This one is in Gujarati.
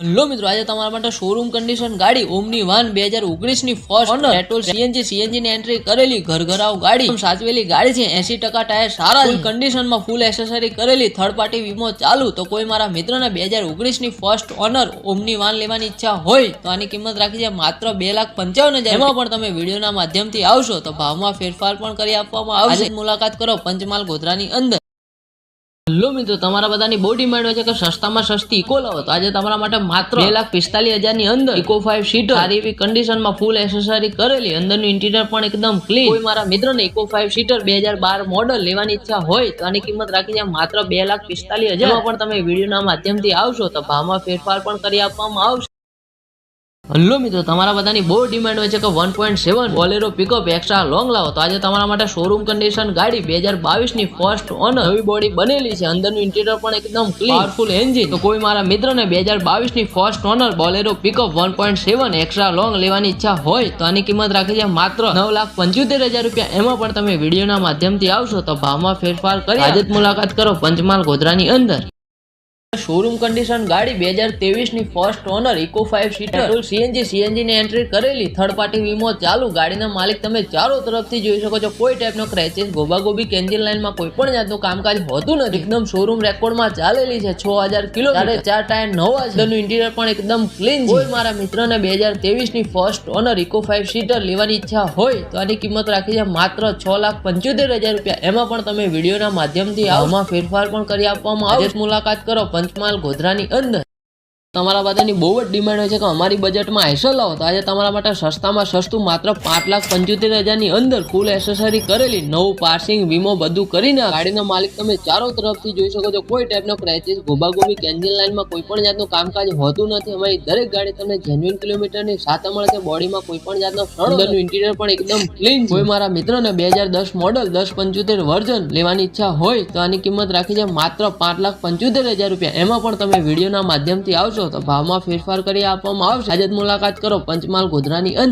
લો મિત્રો, આજે તમારા માટે શોરૂમ કન્ડિશન ગાડી ઓમની વાન બે હજાર ઓગણીસની first owner petrol CNG CNG ની એન્ટ્રી કરેલી ઘર ઘરાવ ગાડી સાચવેલી ગાડી છે. એસી ટકા ટાયર સારા કન્ડિશનમાં ફૂલ એસેસરી કરેલી થર્ડ પાર્ટી વીમો ચાલુ. તો કોઈ મારા મિત્રને બે હજાર ઓગણીસની ફર્સ્ટ ઓનર ઓમની વાન લેવાની ઈચ્છા હોય, તો આની કિંમત રાખી છે માત્ર બે લાખ પંચાવન હજાર એમાં પણ તમે વિડીયોના માધ્યમથી આવશો, તો ભાવમાં ફેરફાર પણ કરી આપવામાં આવશે. મુલાકાત કરો પંચમહાલ ગોધરાની અંદર. લો મિત્રો, તમારા બધાની બહુ ડિમાન્ડ હોય છે કે સસ્તામાં સસ્તી ઇકો લાવો. તો આજે તમારા માટે માત્ર બે લાખ પિસ્તાલીસ હજારની અંદર ઇકો ફાઈવ સીટર સારી એવી કન્ડિશનમાં ફૂલ એસેસરી કરેલી, અંદરનું ઇન્ટિરિયર પણ એકદમ ક્લીન કોઈ મારા મિત્રને ઇકો ફાઈવ સીટર બે હજાર બાર મોડલ લેવાની ઈચ્છા હોય, તો આની કિંમત રાખી છે માત્ર બે લાખ પિસ્તાલીસ હજાર. પણ તમે વિડીયોના માધ્યમથી આવશો, તો ભાવમાં ફેરફાર પણ કરી આપવામાં આવશે. હલો મિત્રો તમારા બધાની બહુ ડિમાન્ડ હોય છે કે one point seven Bolero pickup extra long લાવો. તો આજે તમારા માટે શોરૂમ કન્ડિશન ગાડી બે હજાર બાવીસની ફર્સ્ટ ઓનર નવી બોડી બનેલી છે. અંદરનું ઇન્ટિરિયર પણ એકદમ ક્લીન પાવરફુલ એન્જિન તો કોઈ મારા મિત્રને બે હજાર બાવીસની first owner Bolero pickup one point seven extra long લેવાની ઈચ્છા હોય તો આની કિંમત રાખી છે માત્ર નવ લાખ પંચોતેર હજાર રૂપિયા. એમાં પણ તમે વિડીયોના માધ્યમથી આવશો તો ભાવમાં ફેરફાર કરી આજે મુલાકાત કરો પંચમહાલ ગોધરાની અંદર. શોરૂમ કન્ડિશન ગાડી બે હજાર તેવીસની ની first owner Eeco five seater CNG CNG ની એન્ટ્રી કરેલી. થર્ડ પાર્ટી વીમો ચાલુ. ગાડીના માલિક તમે ચારો તરફથી જોઈ શકો છો. કોઈ ટાઈપનો ક્રેચિસ ગોબાગોબી કેન્જિન લાઈનમાં કોઈ પણ જાતનું કામકાજ હોતું નથી. એકદમ શોરૂમ રેકોર્ડમાં ચાલેલી છે. છ હજાર કિલો ચાર ટાયર નવા હજારનું ઇન્ટિરિયર પણ એકદમ ક્લીન છે. કોઈ મારા મિત્રને બે હજાર તેવીસની ની first owner Eeco five seater લેવાની ઈચ્છા હોય તો આની કિંમત રાખી છે માત્ર છ લાખ પંચોતેર હજાર રૂપિયા. એમાં પણ તમે વિડીયોના માધ્યમથી આમાં ફેરફાર પણ કરી આપવામાં આવે મુલાકાત કરો. પંચમહાલ ગોધરાની અંદર. તમારા બધાની બહુ જ ડિમાન્ડ હોય છે કે અમારી બજેટમાં આઈસર લાવો. તો આજે તમારા માટે સસ્તામાં સસ્તું માત્ર પાંચ લાખ પંચોતેર હજારની અંદર ફૂલ એસેસરી કરેલી નવું પાર્સિંગ વીમો બધું કરીને ગાડીના માલિક તમે ચારો તરફથી જોઈ શકો છો. કોઈ ટાઈપનો ક્રેચિસ ગોબાગોબી કેન્જિન લાઇનમાં કોઈ પણ જાતનું કામકાજ હોતું નથી. અમારી દરેક ગાડી તમને જેન્યુઇન કિલોમીટરની સાથે મળે છે. બોડીમાં કોઈ પણ જાતનો અંદરનું ઇન્ટિરિયર પણ એકદમ ક્લીન કોઈ મારા મિત્રને બે હજાર દસ મોડલ દસ પંચોતેર વર્ઝન લેવાની ઈચ્છા હોય તો આની કિંમત રાખી છે માત્ર પાંચ લાખ પંચોતેર હજાર રૂપિયા. એમાં પણ તમે વિડીયોના માધ્યમથી આવશો તો ભાવમાં ફેરફાર કરી આપવામાં આવશે. આજે મુલાકાત કરો પંચમહાલ ગોધરાની અંદર.